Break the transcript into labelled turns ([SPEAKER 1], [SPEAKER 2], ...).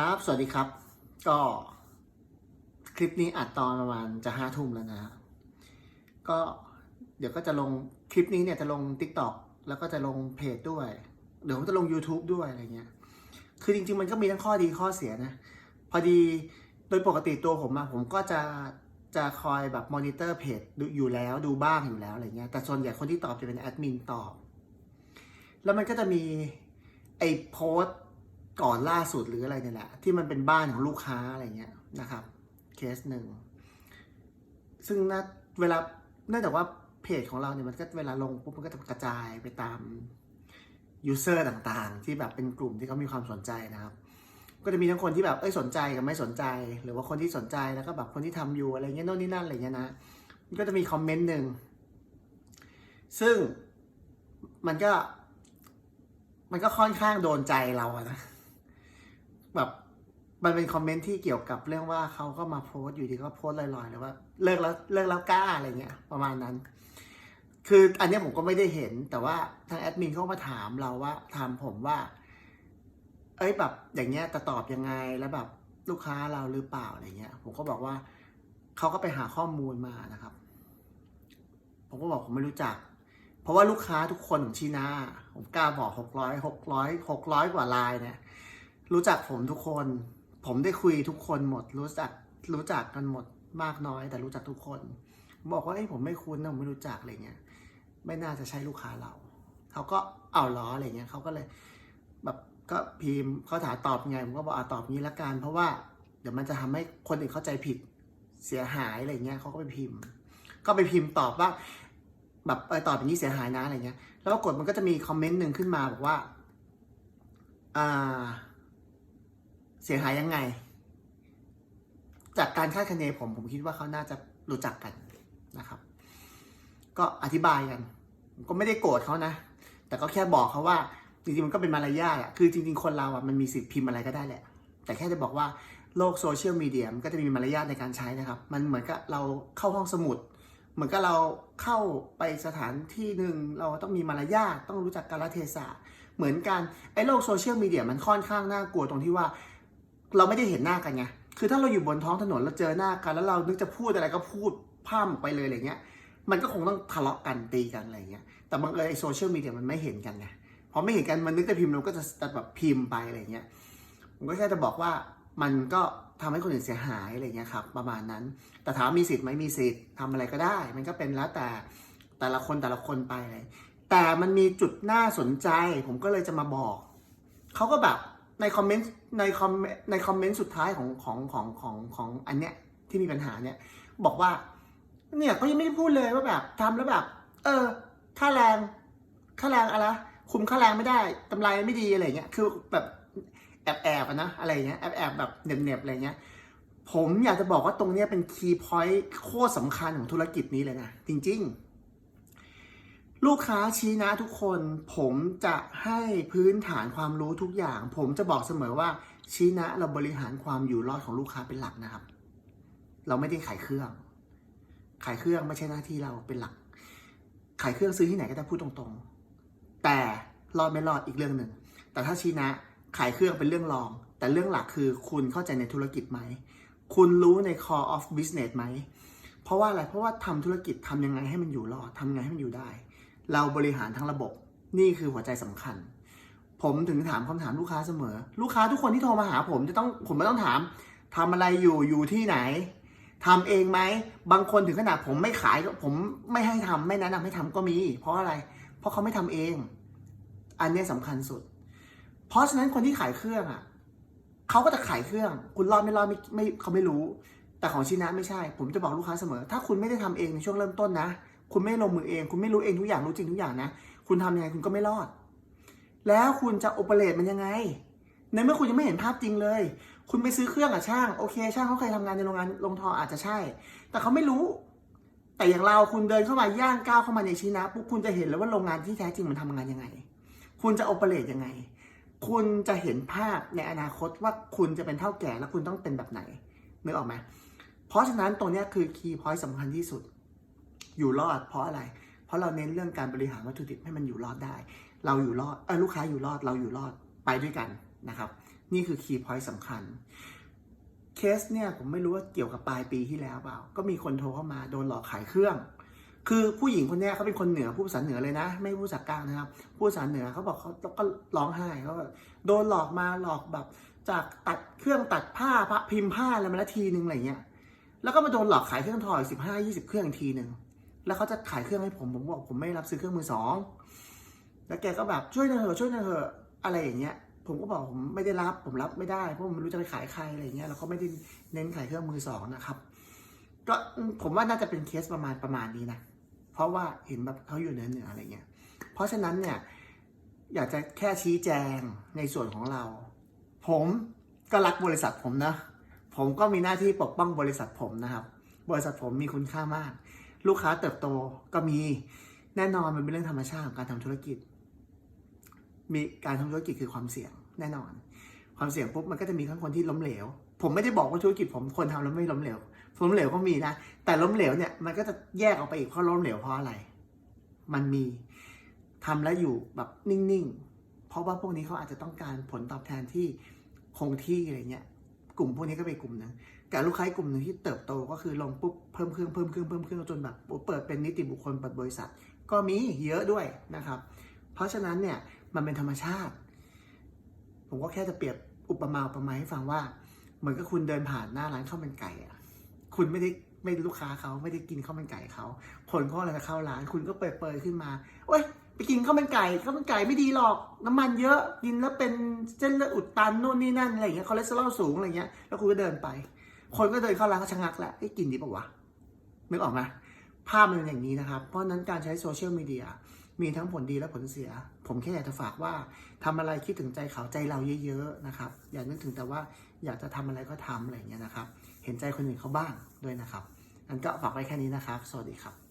[SPEAKER 1] ครับ สวัสดีครับ ก็คลิปนี้อัดตอนประมาณจะห้าทุ่มแล้วนะฮะ ก็เดี๋ยวก็จะลงคลิปนี้เนี่ยจะลง t ิ k t o k แล้วก็จะลงเพจด้วย เดี๋ยวผมจะลง YouTube ด้วยอะไรเงี้ย คือจริง ๆ มันก็มีทั้งข้อดีข้อเสียนะ พอดีโดยปกติตัวผมอะผมก็จะจะคอยแบบมอนิเตอร์เพจดูอยู่แล้วดูบ้างอยู่แล้วอะไรเงี้ย แต่ส่วนใหญ่คนที่ตอบจะเป็นแอดมินตอบ แล้วมันก็จะมีไอ้โพสต์ ก่อนล่าสุดหรืออะไรเนี่ยแหละที่มันเป็นบ้านของลูกค้าอะไรเงี้ยนะครับเคสหนึ่งซึ่งน่าเวลาเนื่องจากว่าเพจของเราเนี่ยมันก็เวลาลงปุ๊บมันก็จะกระจายไปตามยูเซอร์ต่างๆ ที่แบบเป็นกลุ่มที่เขามีความสนใจนะครับ ก็จะมีทั้งคนที่แบบเอ้ยสนใจกับไม่สนใจ หรือว่าคนที่สนใจแล้วก็แบบคนที่ทำอยู่อะไรเงี้ยโน่นนี่นั่นอะไรเงี้ยนะมันก็จะมีคอมเมนต์หนึ่งซึ่งมันก็มันก็ค่อนข้างโดนใจเราอะนะ แบบมันเป็นคอมเมนต์ที่เกี่ยวกับเรื่องว่าเขาก็มาโพสต์อยู่ดีก็โพสต์ลอยๆเลยว่าเลิกแล้วเลิกแล้วกล้าอะไรเงี้ย ประมาณนั้น คืออันนี้ผมก็ไม่ได้เห็น แต่ว่าทางแอดมินเขามาถามเราว่าถามผมว่า เอ้ยแบบอย่างเงี้ยจะตอบยังไงแล้วแบบลูกค้าเราหรือเปล่าอะไรเงี้ย ผมก็บอกว่าเขาก็ไปหาข้อมูลมานะครับ ผมก็บอกผมไม่รู้จัก เพราะว่าลูกค้าทุกคนของชีนาผมกล้าบอกหกร้อยหกร้อยหกร้อยกว่าลายเนี่ย รู้จักผมทุกคน ผมได้คุยทุกคนหมด รู้จักรู้จักกันหมดมากน้อย แต่รู้จักทุกคน บอกว่าเอ้ผมไม่คุ้นนะผมไม่รู้จักอะไรเงี้ยไม่น่าจะใช่ลูกค้าเราเขาก็เอาล้ออะไรเงี้ยเขาก็เลย แบบก็พิมพ์เขาถามตอบไงผมก็บอกอ่าตอบงี้ละกันเพราะว่าเดี๋ยวมันจะทำให้คนอื่นเข้าใจผิดเสียหายอะไรเงี้ยเขาก็ไปพิมพ์ ก็ไปพิมพ์ตอบว่า แบบเออตอบอย่างนี้เสียหายนะอะไรเงี้ย แล้วปรากฏมันก็จะมีคอมเมนต์หนึ่งขึ้นมาบอกว่า อ่า เสียหายยังไง จากการคาดคะเนผมผมคิดว่าเขาน่าจะรู้จักกันนะครับ ก็อธิบายกันก็ไม่ได้โกรธเขานะ แต่ก็แค่บอกเขาว่าจริงๆมันก็เป็นมารยาทอะคือจริง ๆ คนเราอะมันมีสิทธิ์พิมพ์อะไรก็ได้แหละ แต่แค่จะบอกว่าโลกโซเชียลมีเดียมันก็จะมีมารยาทในการใช้นะครับ มันเหมือนกับเราเข้าห้องสมุด เหมือนกับเราเข้าไปสถานที่หนึ่งเราต้องมีมารยาทต้องรู้จักกาลเทศะ เหมือนกันไอ้โลกโซเชียลมีเดียมันค่อนข้างน่ากลัวตรงที่ว่า เราไม่ได้เห็นหน้ากันไง คือถ้าเราอยู่บนท้องถนนเราเจอหน้ากัน แล้วเรานึกจะพูดอะไรก็พูดพร่ำไปเลยอะไรเงี้ย มันก็คงต้องทะเลาะกันตีกันอะไรเงี้ย แต่บังเอิญไอโซเชียลมีเดียมันไม่เห็นกันไง พอไม่เห็นกันมันนึกจะพิมพ์เราก็จะแบบพิมพ์ไปอะไรเงี้ย ผมก็แค่จะบอกว่ามันก็ทำให้คนอื่นเสียหายอะไรเงี้ยครับประมาณนั้น แต่ถามมีสิทธิ์ไหมมีสิทธิ์ทำอะไรก็ได้ มันก็เป็นแล้วแต่แต่ละคนแต่ละคนไปเลยแต่มันมีจุดน่าสนใจ ผมก็เลยจะมาบอก เขาก็แบบ ในคอมเมนต์ในคอมในคอมเมนต์สุดท้ายของของของของของอันเนี้ยที่มีปัญหาเนี่ย บอกว่า เนี่ยเขายังไม่ได้พูดเลยว่าแบบทำแล้วแบบ เออค่าแรงค่าแรงอะไรคุมค่าแรงไม่ได้กำไรไม่ดีอะไรเงี้ยคือแบบแอบแอบนะอะไรเงี้ยแอบแอบแบบเหน็บเน็บๆอะไรเงี้ยผมอยากจะบอกว่าตรงเนี้ยเป็นคีย์พอยต์โคตรสำคัญของธุรกิจนี้เลยนะ จริง ๆ ลูกค้าชี้นะทุกคนผมจะให้พื้นฐานความรู้ทุกอย่าง ผมจะบอกเสมอว่าชี้นะเราบริหารความอยู่รอดของลูกค้าเป็นหลักนะครับ เราไม่ได้ขายเครื่อง ขายเครื่องไม่ใช่หน้าที่เราเป็นหลัก ขายเครื่องซื้อที่ไหนก็ได้พูดตรงๆ แต่รอดไม่รอดอีกเรื่องหนึ่งแต่ถ้าชี้นะขายเครื่องเป็นเรื่องรอง แต่เรื่องหลักคือคุณเข้าใจในธุรกิจไหมคุณรู้ใน core of business ไหมเพราะว่าอะไรเพราะว่าทำธุรกิจทำยังไงให้มันอยู่รอดทำยังไงให้มันอยู่ได้ เราบริหารทั้งระบบ นี่คือหัวใจสำคัญ ผมถึงถามคำถามลูกค้าเสมอ ลูกค้าทุกคนที่โทรมาหาผมจะต้องผมไม่ต้องถามทำอะไรอยู่อยู่ที่ไหนทำเองไหมบางคนถึงขนาดผมไม่ขายผมไม่ให้ทำไม่แนะนำให้ทำก็มี เพราะอะไร เพราะเขาไม่ทำเอง อันนี้ยสำคัญสุด เพราะฉะนั้นคนที่ขายเครื่องอะเขาก็จะขายเครื่อง คุณรอดไม่รอดไม่ไม่เขาไม่รู้ แต่ของชินะไม่ใช่ ผมจะบอกลูกค้าเสมอ ถ้าคุณไม่ได้ทำเองในช่วงเริ่มต้นนะ คุณไม่ลงมือเอง คุณไม่รู้เองทุกอย่างรู้จริงทุกอย่างนะ คุณทำยังไงคุณก็ไม่รอด แล้วคุณจะโอเปเรตมันยังไง ในเมื่อคุณยังไม่เห็นภาพจริงเลย คุณไปซื้อเครื่องอะช่างโอเค ช่างเขาเคยทำงานในโรงงานโรงทออาจจะใช่ แต่เขาไม่รู้ แต่อย่างเราคุณเดินเข้ามาย่างก้าวเข้ามาในชีนะปุ๊บคุณจะเห็นแล้วว่าโรงงานที่แท้จริงมันทำงานยังไง คุณจะโอเปเรตยังไง คุณจะเห็นภาพในอนาคตว่าคุณจะเป็นเท่าแก่แล้วคุณต้องเป็นแบบไหนนึกออกไหมเพราะฉะนั้นตรงนี้คือคีย์พอยต์สำคัญที่สุด อยู่รอดเพราะอะไร เพราะเราเน้นเรื่องการบริหารวัตถุดิบให้มันอยู่รอดได้ เราอยู่รอดเออลูกค้าอยู่รอดเราอยู่รอดไปด้วยกันนะครับ นี่คือคีย์พอยต์สำคัญเคสเนี่ยผมไม่รู้ว่าเกี่ยวกับปลายปีที่แล้วเปล่า ก็มีคนโทรเข้ามาโดนหลอกขายเครื่อง คือผู้หญิงคนนี้เขาเป็นคนเหนือผู้ภาษาเหนือเลยนะ ไม่พูดภาษากลางนะครับ ผู้ภาษาเหนือเขาบอกเขาก็ร้องไห้เขาโดนหลอกมาหลอกแบบ จากตัดเครื่องตัดผ้าพระพิมพ์ผ้าอะไรมาละทีนึงอะไรเงี้ย แล้วก็มาโดนหลอกขายเครื่องทอยสิบห้ายี่สิบเครื่องทีหนึ่ง แล้วเขาจะขายเครื่องให้ผมผมบอกผมไม่รับซื้อเครื่องมือสองแล้วแกก็แบบช่วยหน่อยเถอะช่วยหน่อยเถอะอะไรอย่างเงี้ย ผมก็บอกผมไม่ได้รับผมรับไม่ได้เพราะผมไม่รู้จะไปขายใครอะไรเงี้ยแล้วก็ไม่ได้เน้นขายเครื่องมือสองนะครับ ก็ผมว่าน่าจะเป็นเคสประมาณประมาณนี้นะเพราะว่าเห็นแบบเขาอยู่เนือเหนืออะไรเงี้ย เพราะฉะนั้นเนี่ยอยากจะแค่ชี้แจงในส่วนของเรา ผมก็รักบริษัทผมนะ ผมก็มีหน้าที่ปกป้องบริษัทผมนะครับ บริษัทผมมีคุณค่ามาก ลูกค้าเติบโตก็มีแน่นอนมันเป็นเรื่องธรรมชาติของการทำธุรกิจ มีการทำธุรกิจคือความเสี่ยงแน่นอน ความเสี่ยงปุ๊บมันก็จะมีทั้งคนที่ล้มเหลว ผมไม่ได้บอกว่าธุรกิจผมคนทำแล้วไม่ล้มเหลวล้มเหลวก็มีนะ แต่ล้มเหลวเนี่ยมันก็จะแยกออกไปอีกเพราะล้มเหลวเพราะอะไร มันมีทำแล้วอยู่แบบนิ่งๆ เพราะว่าพวกนี้เขาอาจจะต้องการผลตอบแทนที่คงที่อะไรเงี้ย กลุ่มพวกนี้ก็เป็นกลุ่มหนึ่งแต่ลูกค้ากลุ่มหนึ่งที่เติบโตก็คือลงปุ๊บเพิ่มเครื่องเพิ่มเครื่องเพิ่มเครื่องจนแบบเปิดเป็นนิติบุคคลเปิดบริษัท ก็มีเยอะด้วยนะครับ เพราะฉะนั้นเนี่ยมันเป็นธรรมชาติ ผมก็แค่จะเปรียบอุปมาอุปไมยให้ฟังว่า เหมือนกับคุณเดินผ่านหน้าร้านข้าวมันไก่อะคุณไม่ได้ไม่ลูกค้าเขาไม่ได้กินข้าวมันไก่เขาคนเขาอะไรจะเข้าร้าน คุณก็เปิดเปิดขึ้นมาโอ้ย ไปกินข้าวมันไก่ข้าวมันไก่ไม่ดีหรอก น้ำมันเยอะกินแล้วเป็นเส้นเลือดอุดตันนู่นนี่นั่นอะไรอย่างเงี้ยคอเลสเตอรอลสูงอะไรเงี้ยแล้วคุณก็เดินไป คนก็เดินเข้าร้านก็ชะงักแหละไอ้กินดีป่าวะนึกออกไหมภาพมันเป็นอย่างนี้นะครับ เพราะนั้นการใช้โซเชียลมีเดียมีทั้งผลดีและผลเสีย ผมแค่อยากจะฝากว่าทำอะไรคิดถึงใจเขาใจเราเยอะๆนะครับ อย่านึกถึงแต่ว่าอยากจะทำอะไรก็ทำอะไรอย่างเงี้ยนะครับ เห็นใจคนอื่นเขาบ้างด้วยนะครับงั้นก็ฝากไว้แค่นี้นะครับ สวัสดีครับ